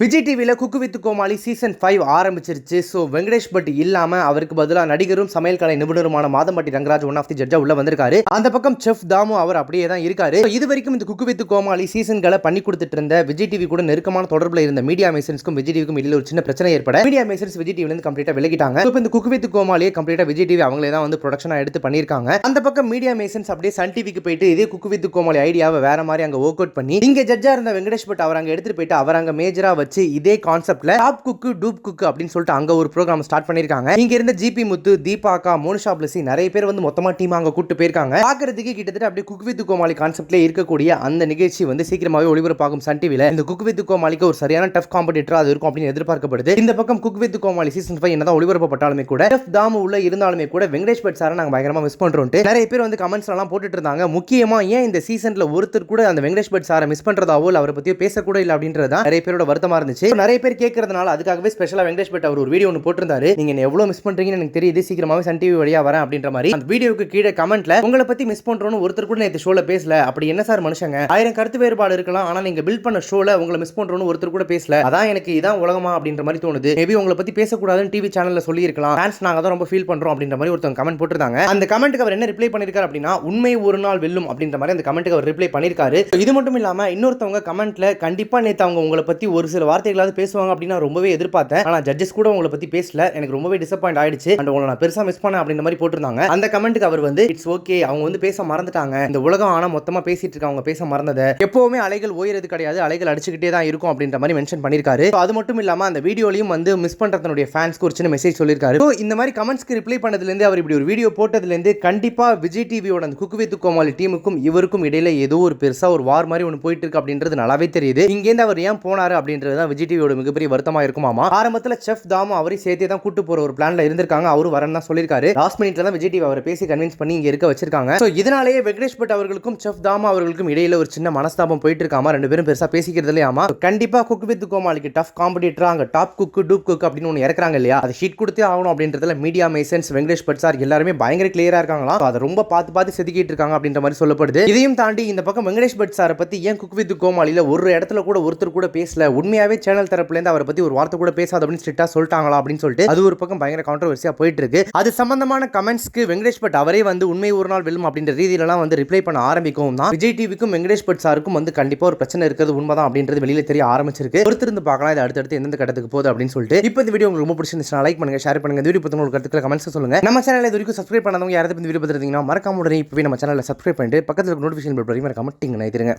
விஜய் டிவியில் cook with Comali season five ஆரம்பிச்சிருச்சு. So Venkatesh Bhat இல்லாமல் அவருக்கு பதிலாக நடிகரும் சமையல் கலை நிபுணருமான Madhampatty Rangaraj one of the ஜட்ஜா உள்ள வந்திருக்காரு. அந்த பக்கம் செஃப் தாமு அவர் அப்படியே தான் இருக்காரு. இது வரைக்கும் இந்த குக்கு வித் கோமாளி சீசன்களை பண்ணி கொடுத்துட்டு இருந்த விஜய் டிவி கூட நெருக்கமான தொடர்பில் இருந்த மீடியா மேசன்ஸ்க்கும் விஜய் டிவிக்கும் இடையில ஒரு சின்ன பிரச்சனை ஏற்பட மீடியா மேசன்ஸ் விஜய் டிவிலேருந்து கம்ப்ளீட்டாக விலகிட்டாங்க. இப்போ இந்த குக்கு வித் கோமாளியை கம்ப்ளீட்டாக விஜய் டிவி அவங்களே தான் வந்து ப்ரொடக்ஷனாக எடுத்து பண்ணியிருக்காங்க. அந்த பக்கம் மீடியா மேசன்ஸ் அப்படியே சன் டிவிக்கு போயிட்டு இதே குக்கு வித் கோமாளி ஐடியாவை வேற மாதிரி அங்கே ஒர்க் அவுட் பண்ணி இங்கே ஜட்ஜா இருந்த வெங்கடேஷ் பட் அவர் அங்கே எடுத்துட்டு போயிட்டு அவர் அங்கே மேஜரா வச்சு இதே கான்செப்ட்ல டாப் குக்கு டூப் குக்கு அப்படின்னு சொல்லிட்டு அங்க ஒரு ப்ரோக்ராம் ஸ்டார்ட் பண்ணிருக்காங்க. இங்க இருந்த ஜிபி முத்து தீபாக்கா மோனிஷா பிளஸி நிறைய பேர் வந்து மொத்தமா டீம் அங்க கூட்டு போயிருக்காங்க. பாக்குறதுக்கு கிட்டத்தட்ட அப்படியே குக் வித் கோமாளி கான்செப்ட்ல இருக்கக்கூடிய அந்த நிகழ்ச்சி வந்து சீக்கிரமாவே ஒளிபரப்பாகும் சன் டிவில இந்த குக் வித் கோமாளிக்கு ஒரு சரியான டஃப் காம்படிட்டர் அது இருக்கும் அப்படின்னு எதிர்பார்க்கப்படுது. இந்த பக்கம் cook with Comali season five என்னதான் ஒளிபரப்பப்பட்டாலுமே கூட டஃப் தாமு உள்ள இருந்தாலுமே கூட வெங்கடேஷ் பட் சாரை நாங்க பயங்கரமா மிஸ் பண்ணுறோம் நிறைய பேர் வந்து கமெண்ட்ஸ் எல்லாம் போட்டுட்டு இருந்தாங்க முக்கியமா ஏன் இந்த சீசன்ல ஒருத்தர் கூட அந்த வெங்கடேஷ் பட் சாரை மிஸ் பண்றதாவோ இல்ல அவரை பத்தியோ பேசக்கூட இல்லை அப்படின்றது தான் நிறைய பேரோட வருத்தமா இருந்துச்சு. நிறைய பேர் கேட்கறதுனால அதுக்காகவே ஸ்பெஷலா வெங்கடேஷ் பட் அவர் ஒரு வீடியோ ஒன்று போட்டிருந்தாரு. நீங்க என்ன எவ்வளவு மிஸ் பண்றீங்கன்னு எனக்கு தெரியுது. சீக்கிரமாவே சன் டிவி வழியா வரேன் அப்படின்ற மாதிரி. அந்த வீடியோக்கு கீழே கமெண்ட்ல உங்களை பத்தி மிஸ் பண்றோம்னு ஒருத்தர் கூட நேற்று ஷோல பேசல. அப்படி என்ன சார் மனுஷங்க? ஆயிரம் கருத்து வேறுபாடு இருக்கலாம். ஆனா நீங்க பில்ட் பண்ண ஷோல உங்களை மிஸ் பண்றோம்னு ஒருத்தர் கூட பேசல. அதான் எனக்கு இதான் உலகமா அப்படின்ற மாதிரி தோணுது. மேபி உங்களை பத்தி பேசக்கூடாதுன்னு டிவி சேனல்ல சொல்லியிருக்கலாம். ஃபேன்ஸ் நாங்க தான் ரொம்ப ஃபீல் பண்றோம் அப்படின்ற மாதிரி ஒருத்தவங்க கமெண்ட் போட்டிருந்தாங்க. அந்த கமெண்ட்டுக்கு அவர் என்ன ரிப்ளை பண்ணிருக்காரு அப்படின்னா உண்மை ஒரு நாள் வெல்லும் அப்படின்ற மாதிரி அந்த கமெண்ட்டுக்கு அவர் ரிப்ளை பண்ணிருக்காரு. இது மட்டும் இல்லாம இன்னொருத்தவங்க கமெண்ட்ல கண்டிப்பா நேத்து அவங்க உங்களை பத்தி ஒரு சில வார்த்தைகளாவது பேசுவாங்க அப்படின்னு நான் ரொம்பவே எதிர்பார்த்தேன். ஆனா ஜட்ஜஸ் கூட உங்களை பத்தி பேசல. எனக்கு ரொம்பவே டிசப்பாயிண்ட் ஆயிடுச்சு. அண்ட் உங்களை நான் பெருசா மிஸ் பண்ணேன் அப்படின்ற மாதிரி போட்டிருந்தாங்க. அந்த கமெண்ட்டுக்கு அவர் வந்து இட்ஸ் ஓகே அவங்க வந்து பேச மறந்துட்டாங்க. இந்த உலகம் ஆனா மொத்தமா பேசிட்டு இருக்காங்க அவங்க பேச மறந்ததை. எப்பவுமே அலைகள் ஓயிறது கிடையாது. அலைகள் அடிச்சுக்கிட்டே தான் இருக்கும் அப்படின்ற மாதிரி மென்ஷன் பண்ணிருக்காரு அது மட்டும் இல்லாம அந்த வீடியோலையும் வந்து மிஸ் பண்றதனுடைய ஃபேன்ஸ்க்கு ஒரு சின்ன மெசேஜ் சொல்லியிருக்காரு. ஸோ இந்த மாதிரி கமெண்ட்ஸ்க்கு ரிப்ளை பண்ணதுலேருந்து அவர் இப்படி ஒரு வீடியோ போட்டதுலேருந்து கண்டிப்பா விஜய் டிவியோட அந்த குக்கு வித்து கோமாளி டீமுக்கும் இவருக்கும் இடையில ஏதோ ஒரு பெருசா ஒரு வார் மாதிரி ஒன்று போயிட்டு இருக்கு அப்படின்றது நல்லாவே தெரியுது. இங்கேருந்து அவர் ஏன் போனாரு அப்படின்றது தான் விஜய் டிவியோட மிகப்பெரிய வருத்தமா இருக்குமாமா? ஆரம்பத்தில் செஃப் தாமு அவரையும் சேர்த்தே தான் கூட்டு போற ஒரு பிளான்ல இருந்திருக்காங்க. அவரும் வரேன்னு தான் சொல்லியிருக்காரு. லாஸ்ட் மினிட்ல தான் விஜய் டிவி அவரை பேசி கன்வின்ஸ் பண்ணி இங்க இருக்க வச்சிருக்காங்க. ஸோ இதனாலேயே வெங்கடேஷ் பட் அவர்களுக்கும் செஃப் தாமு அவர்களுக்கும் இடையில ஒரு சின்ன மனஸ்தாபம் போயிட்டு இருக்காமா ரெண்டு பேரும் பெருசா பேசிக்கிறது இல்லையாமா கண்டிப்பா குக் வித் கோமாளிக்கு டஃப் காம்படிட்டரா அங்க டாப் குக்கு டூப் குக் அப்படின்னு ஒன்று இறக்குறாங்க இல்லையா? அது ஷீட் கொடுத்தே ஆகணும் அப்படின்றதுல மீடியா மெய்சன்ஸ் வெங்கடேஷ் பட் சார் எல்லாருமே பயங்கர கிளியரா இருக்காங்களா? அதை ரொம்ப பார்த்து பார்த்து செதுக்கிட்டு இருக்காங்க அப்படின்ற மாதிரி சொல்லப்படுது. இதையும் தாண்டி இந்த பக்கம் வெங்கடேஷ் பட் சாரை பத்தி ஏன் குக் வித் கோமாளியில ஒரு இடத்துல கூட ஒருத்தர் கூட பேசல? உண்மையாவே சேனல் தரப்புலேருந்து அவரை பத்தி ஒரு வார்த்தை கூட பேசாது அப்படின்னு ஸ்ட்ரிக்டா சொல்லிட்டாங்களா அப்படின்னு சொல்லிட்டு அது ஒரு பக்கம் பயங்கர கான்ட்ரவர்சியா போயிட்டு இருக்கு அது சம்பந்தமான கமெண்ட்ஸ்க்கு வெங்கடேஷ் பட் அவரே வந்து உண்மை ஒரு நாள் வெல்லும் அப்படின்ற ரீதியிலலாம் வந்து ரிப்ளை பண்ண ஆரம்பிக்கும் தான். விஜய் டிவிக்கும் வெங்கடேஷ் பட் சாருக்கும் வந்து கண்டிப்பா ஒரு பிரச்சனை இருக்கிறது உண்மைதான் அப்படின்றது வெளியில தெரிய ஆரம்பிச்சிருக்கு. பொறுத்திருந்து பார்க்கலாம். இது அடுத்தடுத்து எந்தெந்த கட்டத்துக்கு போகுது அப்படின்னு சொல்லிட்டு. இப்போ இந்த வீடியோ உங்களுக்கு ரொம்ப பிடிச்சிருந்துச்சுன்னா லைக் பண்ணுங்க ஷேர் பண்ணுங்க. இந்த வீடியோ பத்தி உங்களுக்கு கருத்துக்களை கமெண்ட்ஸ் சொல்லுங்க. நம்ம சேனல் இது வரைக்கும் சப்ஸ்கிரைப் பண்ணாதவங்க யாராவது இந்த வீடியோ பார்த்துருந்தீங்கன்னா மறக்காம உடனே இப்பவே நம்ம சேனலில் சப்ஸ்கிரைப் பண்ணிட்டு பக்கத்தில் நோட்டிஃபிகேஷன் பெல் வரைக்கும் மறக்காம டிங் நினைத்துருங்க